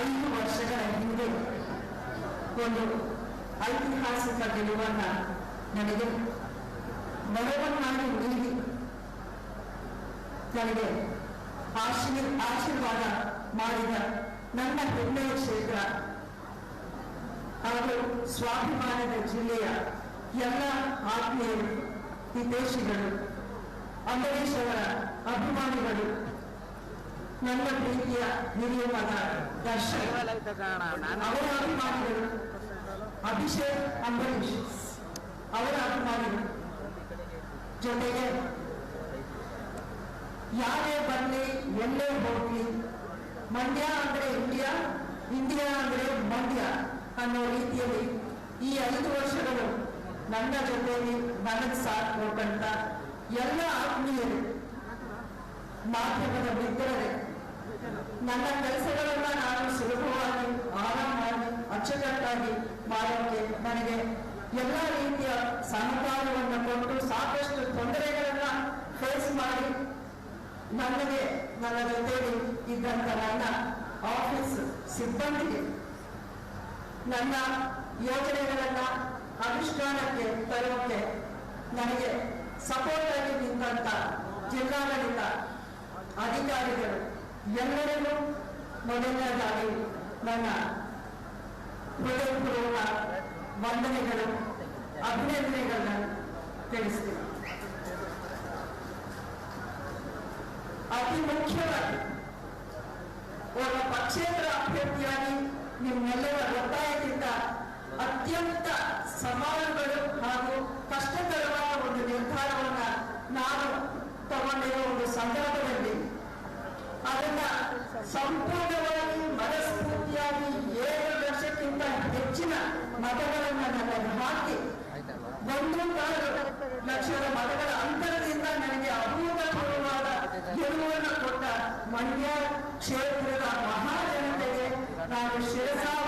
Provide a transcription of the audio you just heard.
ಐದು ವರ್ಷಗಳ ಹಿಂದೆ ಒಂದು ಐತಿಹಾಸಿಕ ಗೆಲುವನ್ನ ನನಗೆ ವರವನ್ನಾಗಿ ನೀಡಿ ನನಗೆ ಆಶೀರ್, ಆಶೀರ್ವಾದ ಮಾಡಿದ ನನ್ನ ಹೆಮ್ಮೆಯ ಕ್ಷೇತ್ರ ಹಾಗೂ ಸ್ವಾಭಿಮಾನದ ಜಿಲ್ಲೆಯ ಎಲ್ಲ ಆತ್ಮೀಯರು ಹಿತೇಶಿಗಳು ಅಂಬರೀಶ್ ಅವರ ಅಭಿಮಾನಿಗಳು ನನ್ನ ಪ್ರೀತಿಯ ಹಿರಿಯ ಮಗ ದರ್ಶನ್. ಅವರ ಅಭಿಮಾನಿಗಳು ಅಭಿಷೇಕ್ ಅಂಬರೀಶ್ ಅವರ ಅಭಿಮಾನಿಗಳು ಜೊತೆಗೆ ಯಾರೇ ಬರಲಿ ಎಲ್ಲೇ ಹೋಗ್ಲಿ, ಮಂಡ್ಯ ಅಂದ್ರೆ ಇಂಡಿಯಾ ಇಂಡಿಯಾ ಅಂದ್ರೆ ಮಂಡ್ಯ ಅನ್ನೋ ರೀತಿಯಲ್ಲಿ ಈ ಐದು ವರ್ಷಗಳು ನನ್ನ ಜೊತೆಯಲ್ಲಿ ನನಗೆ ಸಾಥ್ ಕೊಟ್ಟಂತ ಎಲ್ಲ ಆತ್ಮೀಯರು ಮಾಧ್ಯಮದ ಮಿತ್ರರೇ. ನನ್ನ ಕೆಲಸಗಳನ್ನ ನಾನು ಸುಲಭವಾಗಿ ಆರಾಮಾಗಿ ಅಚ್ಚುಕಟ್ಟಾಗಿ ಮಾಡೋಕೆ ನನಗೆ ಎಲ್ಲ ರೀತಿಯ ಸಹಕಾರವನ್ನು ಕೊಟ್ಟು ಸಾಕಷ್ಟು ತೊಂದರೆಗಳನ್ನ ಫೇಸ್ ಮಾಡಿ ನನಗೆ ನನ್ನ ಜೊತೆಯಲ್ಲಿ ಇದ್ದಂತ ನನ್ನ ಆಫೀಸ್ ಸಿಬ್ಬಂದಿಗೆ ನನ್ನ ಯೋಜನೆಗಳನ್ನ ಅನುಷ್ಠಾನಕ್ಕೆ ತರೋಕೆ ನನಗೆ ಸಪೋರ್ಟ್ ಆಗಿ ನಿಂತ ಜಿಲ್ಲಾಡಳಿತ ಅಧಿಕಾರಿಗಳು. ಎಲ್ಲರಿಗೂ ಮೊದಲನೇದಾಗಿ ನನ್ನ ಹೃದಯಪೂರ್ವಕ ವಂದನೆಗಳು, ಅಭಿನಂದನೆಗಳನ್ನ ತಿಳಿಸ್ತೀನಿ. ಅತಿ ಮುಖ್ಯವಾಗಿ ಒಬ್ಬ ಪಕ್ಷೇತರ ಅಭ್ಯರ್ಥಿಯಾಗಿ ನಿಮ್ಮೆಲ್ಲರ ಒತ್ತಾಯದಿಂದ ಅತ್ಯಂತ ಸವಾಲುಗಳು ಹಾಗೂ ಕಷ್ಟಕರವಾದ ಒಂದು ನಿರ್ಧಾರವನ್ನ ನಾನು ತಗೊಂಡಿರುವ ಒಂದು ಸಂದರ್ಭದಲ್ಲಿ ಮತಗಳನ್ನ ಹಾಕಿ ಒಂದು ಲಕ್ಷದ ಮತಗಳ ಅಂತರದಿಂದ ನನಗೆ ಅಭೂತಪೂರ್ವವಾದ ಗೆಲುವನ್ನು ಕೊಟ್ಟ ಮಂಡ್ಯ ಕ್ಷೇತ್ರದ ಮಹಾಜನತೆಗೆ ನಾನು ತಿಳಿಸ್ತೀನಿ